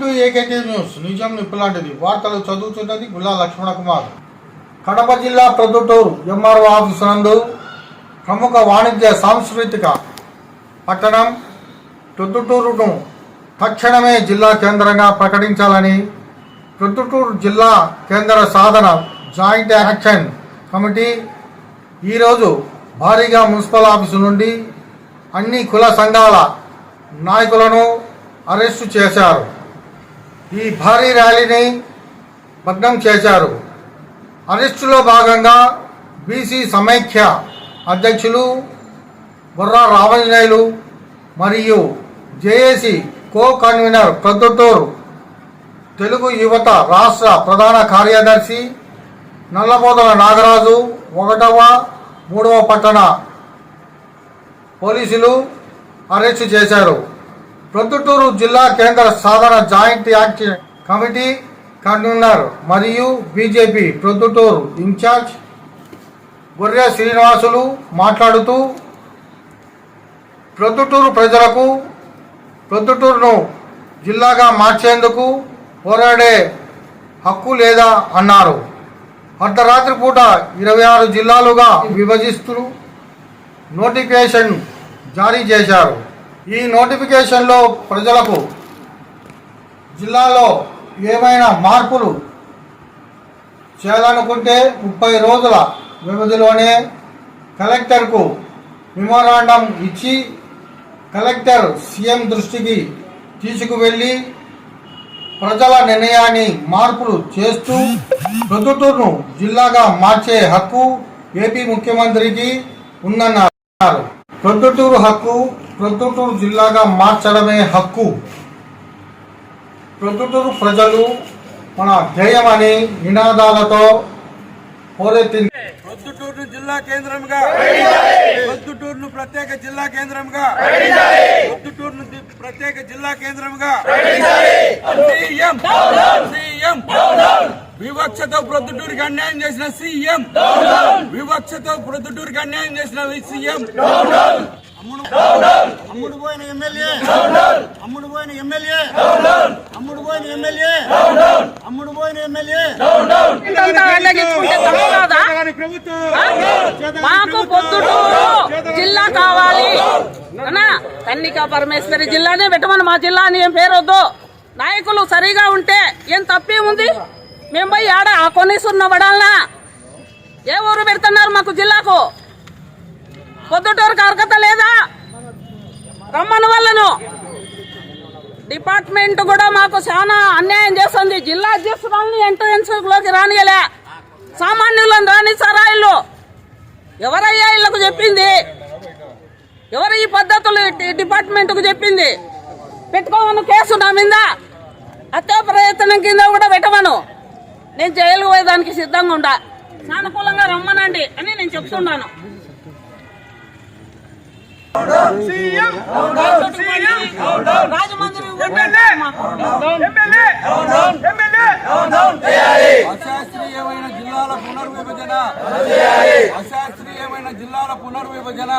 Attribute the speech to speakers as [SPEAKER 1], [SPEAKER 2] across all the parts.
[SPEAKER 1] To news నిజం నిప్పులాంటిది వార్తలు చదువుతున్నది గుల్లా లక్ష్మణ కుమార్ కడప జిల్లా ప్రొద్దుటూరు ఎంఆర్ఓ ఆఫీసు నందు ప్రముఖ వాణిజ్య సాంస్కృతిక పట్టణం ప్రొద్దుటూరును తక్షణమే జిల్లా కేంద్రంగా ప్రకటించాలని ప్రొద్దుటూరు జిల్లా కేంద్ర సాధన జాయింట్ యాక్షన్ కమిటీ ఈరోజు భారీగా మున్సిపల్ ఆఫీసు నుండి అన్ని కుల సంఘాల నాయకులను అరెస్టు చేశారు. ఈ భారీ ర్యాలీని భగ్నం చేశారు. అరెస్టులో భాగంగా బీసీ సమైక్య అధ్యక్షులు బుర్రా రామజనేయులు మరియు JAC co convener Proddatur Telugu యువత రాష్ట్ర ప్రధాన కార్యదర్శి నల్లబోదల నాగరాజు ఒకటవ మూడవ పట్టణ పోలీసులు అరెస్టు చేశారు. ప్రొద్దుటూరు జిల్లా కేంద్ర సాధన జాయింట్ యాక్షన్ కమిటీ కన్వీనర్ మరియు బీజేపీ ప్రొద్దుటూరు ఇన్ఛార్జ్ గొర్రె శ్రీనివాసులు మాట్లాడుతూ ప్రొద్దుటూరు ప్రజలకు ప్రొద్దుటూరును జిల్లాగా మార్చేందుకు పోరాడే హక్కు లేదా అన్నారు. అర్ధరాత్రి పూట ఇరవై ఆరు జిల్లాలుగా విభజిస్తూ నోటిఫికేషన్ జారీ చేశారు. ఈ నోటిఫికేషన్లో ప్రజలకు జిల్లాలో ఏమైనా మార్పులు చేయాలనుకుంటే ముప్పై రోజుల వ్యవధిలోనే కలెక్టర్కు మెమోరాండం ఇచ్చి కలెక్టర్ సీఎం దృష్టికి తీసుకువెళ్ళి ప్రజల నిర్ణయాన్ని మార్పులు చేస్తూ ప్రొద్దుటూరును జిల్లాగా మార్చే హక్కు ఏపీ ముఖ్యమంత్రికి ఉందన్నారు. ప్రొద్దుటూరు హక్కు ప్రొద్దుటూరు జిల్లాగా మార్చడమే హక్కు. ప్రొద్దుటూరు ప్రజలు మన ధ్యేయమని నినాదాలతో పోరెత్తింది.
[SPEAKER 2] ప్రొద్దుటూరును జిల్లా కేంద్రంగా ప్రొద్దుటూరును ప్రత్యేక జిల్లా కేంద్రంగా ప్రొద్దుటూరును ప్రత్యేక జిల్లా కేంద్రంగా సీఎం సీఎం వివక్షతో ప్రొద్దుటూరుకి అన్యాయం చేసిన సీఎం వివక్షతో ప్రొద్దుటూరుకి అన్యాయం చేసిన సీఎం అమ్ముడు పోయిన ఎమ్మెల్యే. అమ్ముడు పోయిన ఎమ్మెల్యే. అమ్ముడు పోయిన ఎమ్మెల్యే. అమ్ముడు పోయిన ఎమ్మెల్యే.
[SPEAKER 3] తప్పు? మాకు పొద్దుటూరు జిల్లా కావాలి. అన్నా కన్నికా పరమేశ్వరి జిల్లానే పెట్టమని మా జిల్లా అని ఏం పేరొద్దు. నాయకులు సరిగా ఉంటే ఏం తప్పేముంది మేము పోయి ఆడ ఆ కొనేసున్న వడాలనా? ఏ ఊరు పెడుతున్నారు మాకు జిల్లాకు? పొద్దుటూరుకు అర్హత లేదా? రమ్మని వాళ్ళను డిపార్ట్మెంట్ కూడా మాకు చాలా అన్యాయం చేస్తుంది. జిల్లా అధ్యక్షురాలని ఎంట్రన్స్లోకి రానియలే. సామాన్యులను రాని సరాయిలు ఎవరయ్యా ఇళ్ళకు చెప్పింది? ఎవరు ఈ పద్ధతులు డిపార్ట్మెంట్కు చెప్పింది? పెట్టుకోమను కేసు నా మీద. హత్యా ప్రయత్నం కింద కూడా పెట్టమను. నేను జైలుకు పోయేదానికి సిద్ధంగా ఉండా. సానుకూలంగా రమ్మనండి అని నేను చెప్తున్నాను రాజమండ్రి
[SPEAKER 2] అశాస్త్రీయమైన జిల్లాల పునర్విభజన అశాస్త్రీయమైన జిల్లాల పునర్విభజన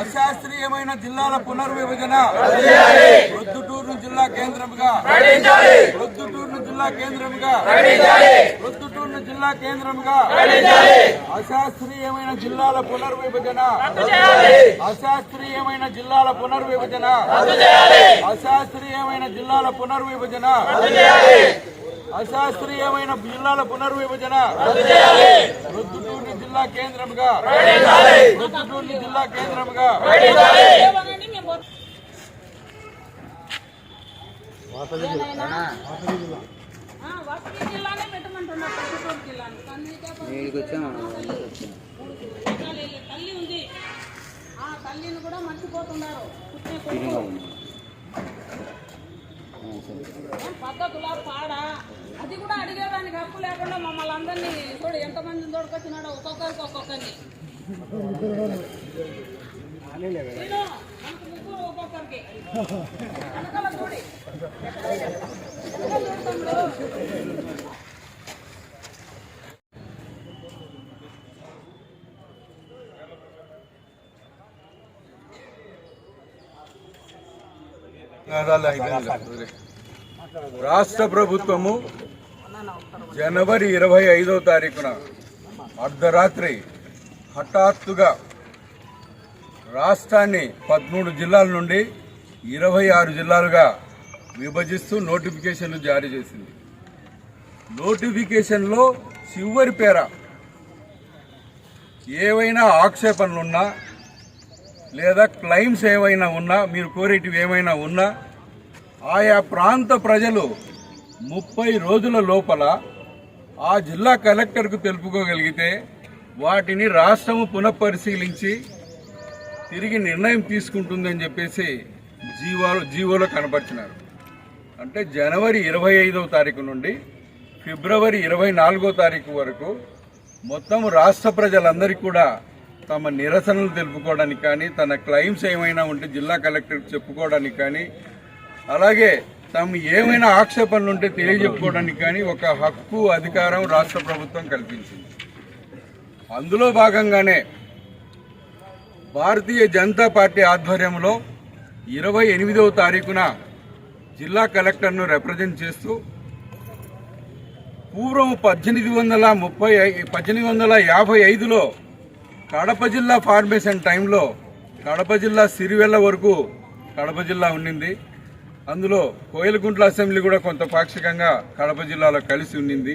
[SPEAKER 2] అశాస్త్రీయమైన జిల్లాల పునర్విభజన ప్రొద్దుటూరును జిల్లా కేంద్రంగా ప్రొద్దుటూరును జిల్లా కేంద్రంగా ప్రొద్దుటూరును జిల్లా కేంద్రంగా అశాస్త్రీయమైన జిల్లాల పునర్విభజన అశాస్త్రీయమైన జిల్లాల పునర్విభజన అశాస్త్రీయమైన జిల్లాల పునర్విభజన అశాస్త్రీయమైన జిల్లాల పునర్విభజన ప్రొద్దుటూరుని జిల్లా కేంద్రంగా ప్రొద్దుటూరుని జిల్లా కేంద్రంగా
[SPEAKER 3] జిల్లానే పెట్టమంటున్నారు ప్రొద్దుటూరు జిల్లాని. తల్లి ఉంది. ఆ తల్లిని కూడా మర్చిపోతున్నారు. పద్ధతులా పాడా? అది కూడా అడిగేదానికి హక్కు లేకుండా మమ్మల్ని అందరినీ చూడు ఎంతమంది తోడుకొచ్చినాడో ఒక్కొక్కరికి ఒక్కొక్కరిని. ముగ్గురు ఒక్కొక్కరికి. చూడి.
[SPEAKER 2] రాష్ట్ర ప్రభుత్వము జనవరి ఇరవై ఐదో తారీఖున అర్ధరాత్రి హఠాత్తుగా రాష్ట్రాన్ని పదమూడు జిల్లాల నుండి ఇరవై ఆరు జిల్లాలుగా విభజిస్తూ నోటిఫికేషన్లు జారీ చేసింది. నోటిఫికేషన్లో చివరి పేర ఏవైనా ఆక్షేపణలున్నా లేదా క్లైమ్స్ ఏవైనా ఉన్నా మీరు కోరేటివి ఏమైనా ఉన్నా ఆయా ప్రాంత ప్రజలు ముప్పై రోజుల లోపల ఆ జిల్లా కలెక్టర్కు తెలుపుకోగలిగితే వాటిని రాష్ట్రము పునఃపరిశీలించి తిరిగి నిర్ణయం తీసుకుంటుందని చెప్పేసి జీవాలు జీవోలో కనపరిచినారు. అంటే జనవరి ఇరవై ఐదవ తారీఖు నుండి ఫిబ్రవరి ఇరవై నాలుగో తారీఖు వరకు మొత్తం రాష్ట్ర ప్రజలందరికీ కూడా తమ నిరసనలు తెలుపుకోవడానికి కానీ తన క్లెయిమ్స్ ఏమైనా ఉంటే జిల్లా కలెక్టర్కి చెప్పుకోవడానికి కానీ అలాగే తమ ఏమైనా ఆక్షేపణలు ఉంటే తెలియజెప్పుకోవడానికి కానీ ఒక హక్కు అధికారం రాష్ట్ర ప్రభుత్వం కల్పించింది. అందులో భాగంగానే భారతీయ జనతా పార్టీ ఆధ్వర్యంలో ఇరవై ఎనిమిదవ తారీఖున జిల్లా కలెక్టర్ను రిప్రజెంట్ చేస్తూ పూర్వం పద్దెనిమిది వందల ముప్పై పద్దెనిమిది వందల యాభై ఐదులో కడప జిల్లా ఫార్మేషన్ టైంలో కడప జిల్లా సిరివెల్ల వరకు కడప జిల్లా ఉండింది అందులో కోయలగుంట్ల అసెంబ్లీ కూడా కొంత పాక్షికంగా కడప జిల్లాలో కలిసి ఉండింది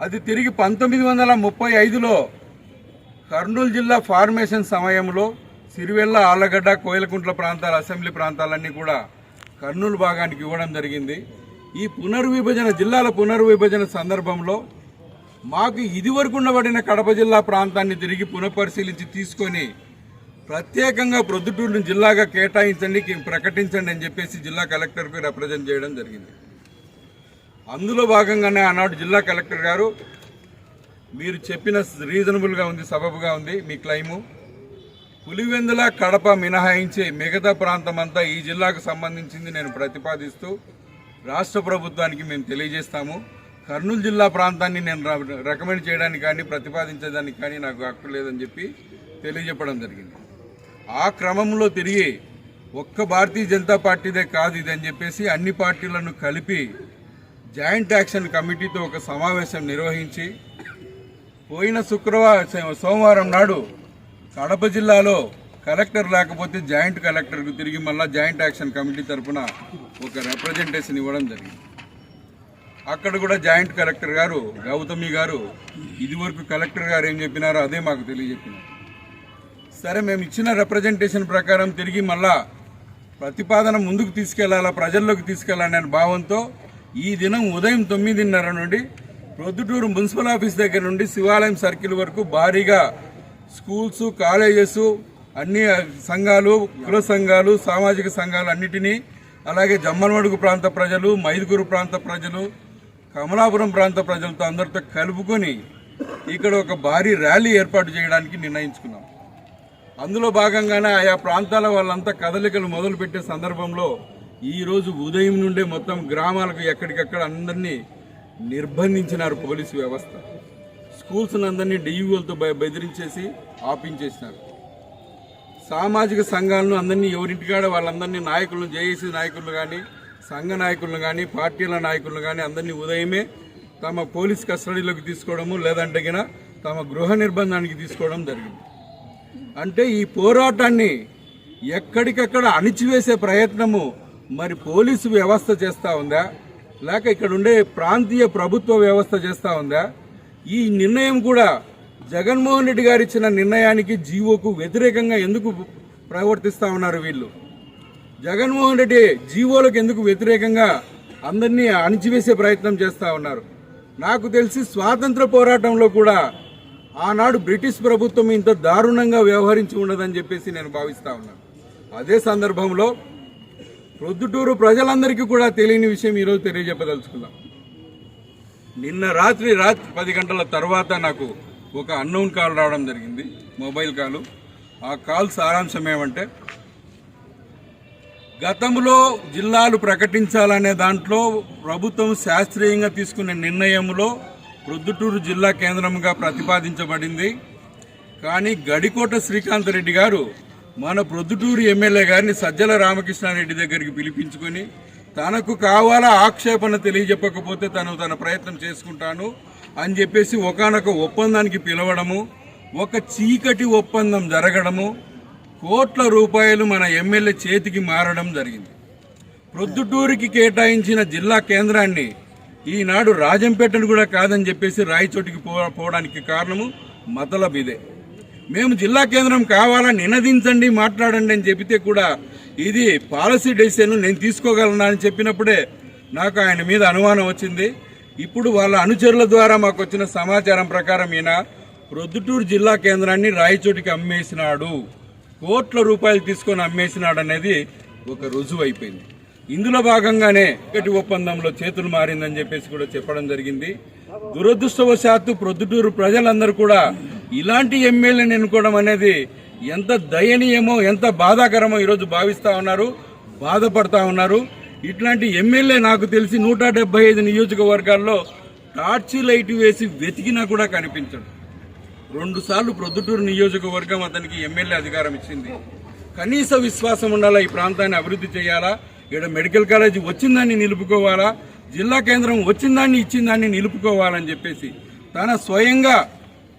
[SPEAKER 2] అది తిరిగి పంతొమ్మిది వందల ముప్పై ఐదులో కర్నూలు జిల్లా ఫార్మేషన్ సమయంలో సిరివెల్ల ఆళ్ళగడ్డ కోయలకుంట్ల ప్రాంతాల అసెంబ్లీ ప్రాంతాలన్నీ కూడా కర్నూలు భాగానికి ఇవ్వడం జరిగింది. ఈ పునర్విభజన జిల్లాల పునర్విభజన సందర్భంలో మాకు ఇదివరకు ఉండబడిన కడప జిల్లా ప్రాంతాన్ని తిరిగి పునఃపరిశీలించి తీసుకొని ప్రత్యేకంగా ప్రొద్దుటూరును జిల్లాగా కేటాయించండి ప్రకటించండి అని చెప్పేసి జిల్లా కలెక్టర్కు రిప్రజెంట్ చేయడం జరిగింది. అందులో భాగంగానే ఆనాడు జిల్లా కలెక్టర్ గారు మీరు చెప్పిన రీజనబుల్గా ఉంది సబబుగా ఉంది మీ క్లైము పులివెందుల కడప మినహాయించే మిగతా ప్రాంతం అంతా ఈ జిల్లాకు సంబంధించింది నేను ప్రతిపాదిస్తూ రాష్ట్ర ప్రభుత్వానికి మేము తెలియజేస్తాము. కర్నూలు జిల్లా ప్రాంతాన్ని నేను రికమెండ్ చేయడానికి కానీ ప్రతిపాదించడానికి కానీ నాకు హక్కు లేదని చెప్పి తెలియజెప్పడం జరిగింది. ఆ క్రమంలో తిరిగి ఒక్క భారతీయ జనతా పార్టీదే కాదు ఇది అని చెప్పేసి అన్ని పార్టీలను కలిపి జాయింట్ యాక్షన్ కమిటీతో ఒక సమావేశం నిర్వహించి పోయిన శుక్రవారం సోమవారం నాడు కడప జిల్లాలో కలెక్టర్ లేకపోతే జాయింట్ కలెక్టర్కు తిరిగి మళ్ళా జాయింట్ యాక్షన్ కమిటీ తరఫున ఒక రిప్రజెంటేషన్ ఇవ్వడం జరిగింది. అక్కడ కూడా జాయింట్ కలెక్టర్ గారు గౌతమి గారు ఇదివరకు కలెక్టర్ గారు ఏం చెప్పినారో అదే మాకు తెలియజెప్పినారు. సరే మేము ఇచ్చిన రిప్రజెంటేషన్ ప్రకారం తిరిగి మళ్ళా ప్రతిపాదన ముందుకు తీసుకెళ్ళాలా ప్రజల్లోకి తీసుకెళ్ళాలనే భావంతో ఈ దినం ఉదయం తొమ్మిదిన్నర నుండి ప్రొద్దుటూరు మున్సిపల్ ఆఫీస్ దగ్గర నుండి శివాలయం సర్కిల్ వరకు భారీగా స్కూల్స్ కాలేజెస్ అన్ని సంఘాలు కుల సంఘాలు సామాజిక సంఘాలు అన్నిటినీ అలాగే జమ్మలమడుగు ప్రాంత ప్రజలు మైదుగురు ప్రాంత ప్రజలు కమలాపురం ప్రాంత ప్రజలతో అందరితో కలుపుకొని ఇక్కడ ఒక భారీ ర్యాలీ ఏర్పాటు చేయడానికి నిర్ణయించుకున్నాం. అందులో భాగంగానే ఆయా ప్రాంతాల వాళ్ళంతా కదలికలు మొదలుపెట్టే సందర్భంలో ఈరోజు ఉదయం నుండే మొత్తం గ్రామాలకు ఎక్కడికక్కడ అందరినీ నిర్బంధించినారు పోలీసు వ్యవస్థ. స్కూల్స్ని అందరినీ డియూలతో బెదిరించేసి ఆపించేసినారు. సామాజిక సంఘాలను అందరినీ ఎవరింటికాడ వాళ్ళందరినీ నాయకులను జేఏసీ నాయకులు కానీ సంఘ నాయకులను కానీ పార్టీల నాయకులను కానీ అందరినీ ఉదయమే తమ పోలీస్ కస్టడీలోకి తీసుకోవడము లేదంటే తమ గృహ నిర్బంధానికి తీసుకోవడం జరిగింది. అంటే ఈ పోరాటాన్ని ఎక్కడికక్కడ అణిచివేసే ప్రయత్నము మరి పోలీసు వ్యవస్థ చేస్తూ ఉందా? లేక ఇక్కడ ఉండే ప్రాంతీయ ప్రభుత్వ వ్యవస్థ చేస్తూ ఉందా? ఈ నిర్ణయం కూడా జగన్మోహన్ రెడ్డి గారు ఇచ్చిన నిర్ణయానికి జీవోకు వ్యతిరేకంగా ఎందుకు ప్రవర్తిస్తూ ఉన్నారు వీళ్ళు? జగన్మోహన్ రెడ్డి జీవోలకు ఎందుకు వ్యతిరేకంగా అందరినీ అణిచివేసే ప్రయత్నం చేస్తా ఉన్నారు? నాకు తెలిసి స్వాతంత్ర పోరాటంలో కూడా ఆనాడు బ్రిటిష్ ప్రభుత్వం ఇంత దారుణంగా వ్యవహరించి ఉండదని చెప్పేసి నేను భావిస్తా ఉన్నాను. అదే సందర్భంలో ప్రొద్దుటూరు ప్రజలందరికీ కూడా తెలియని విషయం ఈరోజు తెలియజెప్పదలుచుకున్నాం నిన్న రాత్రి రాత్రి పది గంటల తర్వాత నాకు ఒక అన్నౌన్ కాల్ రావడం జరిగింది మొబైల్ కాలు. ఆ కాల్ సారాంశం ఏమంటే గతంలో జిల్లాలు ప్రకటించాలనే దాంట్లో ప్రభుత్వం శాస్త్రీయంగా తీసుకున్న నిర్ణయంలో ప్రొద్దుటూరు జిల్లా కేంద్రంగా ప్రతిపాదించబడింది. కానీ గడికోట శ్రీకాంత్ రెడ్డి గారు మన ప్రొద్దుటూరు ఎమ్మెల్యే గారిని సజ్జల రామకృష్ణారెడ్డి దగ్గరికి పిలిపించుకొని తనకు కావాలా ఆక్షేపణ తెలియజెప్పకపోతే తను తన ప్రయత్నం చేసుకుంటాను అని చెప్పేసి ఒకానొక ఒప్పందానికి పిలవడము ఒక చీకటి ఒప్పందం జరగడము కోట్ల రూపాయలు మన ఎమ్మెల్యే చేతికి మారడం జరిగింది. ప్రొద్దుటూరుకి కేటాయించిన జిల్లా కేంద్రాన్ని ఈనాడు రాజంపేటను కూడా కాదని చెప్పేసి రాయచోటికి పో పోవడానికి కారణము మతలబ్ ఇదే. మేము జిల్లా కేంద్రం కావాలని నినదించండి మాట్లాడండి అని చెబితే కూడా ఇది పాలసీ డెసిషన్ నేను తీసుకోగలనా అని చెప్పినప్పుడే నాకు ఆయన మీద అనుమానం వచ్చింది. ఇప్పుడు వాళ్ళ అనుచరుల ద్వారా మాకు వచ్చిన సమాచారం ప్రకారం ఈయన ప్రొద్దుటూరు జిల్లా కేంద్రాన్ని రాయచోటికి అమ్మేసినాడు. కోట్ల రూపాయలు తీసుకొని అమ్మేసినాడనేది ఒక రుజువు అయిపోయింది ఇందులో భాగంగానే ఒకటి ఒప్పందంలో చేతులు మారిందని చెప్పేసి కూడా చెప్పడం జరిగింది. దురదృష్టవశాత్తు ప్రొద్దుటూరు ప్రజలందరూ కూడా ఇలాంటి ఎమ్మెల్యేని ఎన్నుకోవడం అనేది ఎంత దయనీయమో ఎంత బాధాకరమో ఈరోజు భావిస్తూ ఉన్నారు బాధపడతా ఉన్నారు. ఇట్లాంటి ఎమ్మెల్యే నాకు తెలిసి నూట డెబ్బై ఐదు నియోజకవర్గాల్లో టార్చి లైట్ వేసి వెతికినా కూడా కనిపించడు. రెండు సార్లు ప్రొద్దుటూరు నియోజకవర్గం అతనికి ఎమ్మెల్యే అధికారం ఇచ్చింది. కనీస విశ్వాసం ఉండాలా? ఈ ప్రాంతాన్ని అభివృద్ధి చేయాలా? ఇక్కడ మెడికల్ కాలేజీ వచ్చిందాన్ని నిలుపుకోవాలా? జిల్లా కేంద్రం వచ్చిందాన్ని ఇచ్చిందాన్ని నిలుపుకోవాలని చెప్పేసి తన స్వయంగా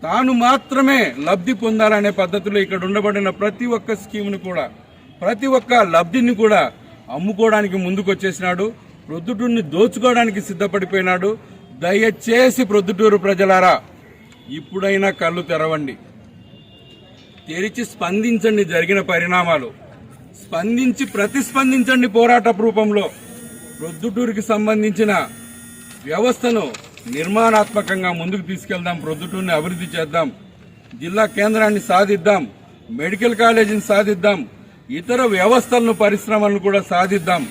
[SPEAKER 2] తాను మాత్రమే లబ్ధి పొందాలనే పద్ధతిలో ఇక్కడ ఉండబడిన ప్రతి ఒక్క స్కీమ్ను కూడా ప్రతి ఒక్క లబ్ధిని కూడా అమ్ముకోవడానికి ముందుకు వచ్చేసినాడు ప్రొద్దుటూరుని దోచుకోవడానికి సిద్ధపడిపోయినాడు. దయచేసి ప్రొద్దుటూరు ప్రజలారా ఇప్పుడైనా కళ్ళు తెరవండి. తెరిచి స్పందించండి జరిగిన పరిణామాలు. స్పందించి ప్రతిస్పందించండి పోరాట రూపంలో. ప్రొద్దుటూరుకి సంబంధించిన వ్యవస్థను నిర్మాణాత్మకంగా ముందుకు తీసుకెళ్దాం ప్రొద్దుటూరుని అభివృద్ధి చేద్దాం జిల్లా కేంద్రాన్ని సాధిద్దాం మెడికల్ కాలేజీని సాధిద్దాం ఇతర వ్యవస్థలను పరిశ్రమలను కూడా సాధిద్దాం.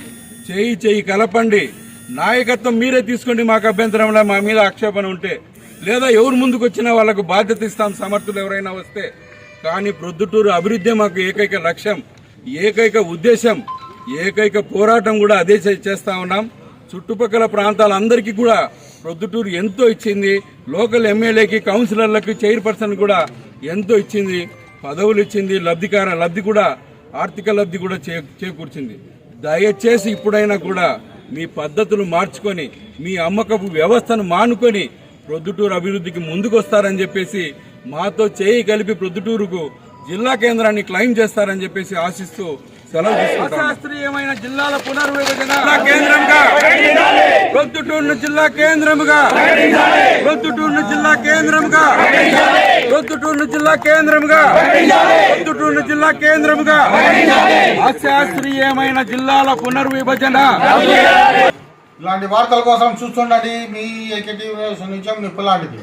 [SPEAKER 2] చేయి చేయి కలపండి. నాయకత్వం మీరే తీసుకోండి మాకు అభ్యంతరంలో మా మీద ఆక్షేపణ ఉంటే. లేదా ఎవరు ముందుకు వచ్చినా వాళ్ళకు బాధ్యత ఇస్తాం సమర్థులు ఎవరైనా వస్తే. కానీ ప్రొద్దుటూరు అభివృద్ధి మాకు ఏకైక లక్ష్యం ఏకైక ఉద్దేశం ఏకైక పోరాటం కూడా అదే చేస్తా ఉన్నాం. చుట్టుపక్కల ప్రాంతాలందరికీ కూడా ప్రొద్దుటూరు ఎంతో ఇచ్చింది. లోకల్ ఎమ్మెల్యేకి కౌన్సిలర్లకు చైర్పర్సన్ కూడా ఎంతో ఇచ్చింది. పదవులు ఇచ్చింది లబ్ధికార లబ్ధి కూడా ఆర్థిక లబ్ధి కూడా చే చేకూర్చింది. దయచేసి ఇప్పుడైనా కూడా మీ పద్ధతులు మార్చుకొని మీ అమ్మకపు వ్యవస్థను మానుకొని ప్రొద్దుటూరు అభివృద్ధికి ముందుకు వస్తారని చెప్పేసి మాతో చేయి కలిపి ప్రొద్దుటూరుకు జిల్లా కేంద్రాన్ని క్లెయిమ్ చేస్తారని చెప్పేసి ఆశిస్తూ సెలవు శాస్త్రీయమైన జిల్లాల పునర్విభజన. జిల్లా కేంద్రంగా. ప్రొద్దుటూరును జిల్లా కేంద్రముగా. ప్రొద్దుటూరును జిల్లా కేంద్రముగా. ప్రొద్దుటూరును జిల్లా కేంద్రముగా. ప్రొద్దుటూరును జిల్లా కేంద్రముగా. అశాస్త్రీయమైన జిల్లాల పునర్విభజన.
[SPEAKER 1] ఇలాంటి వార్తల కోసం చూస్తుండండి మీ ఏకే నిత్యం నిప్పు లాంటిది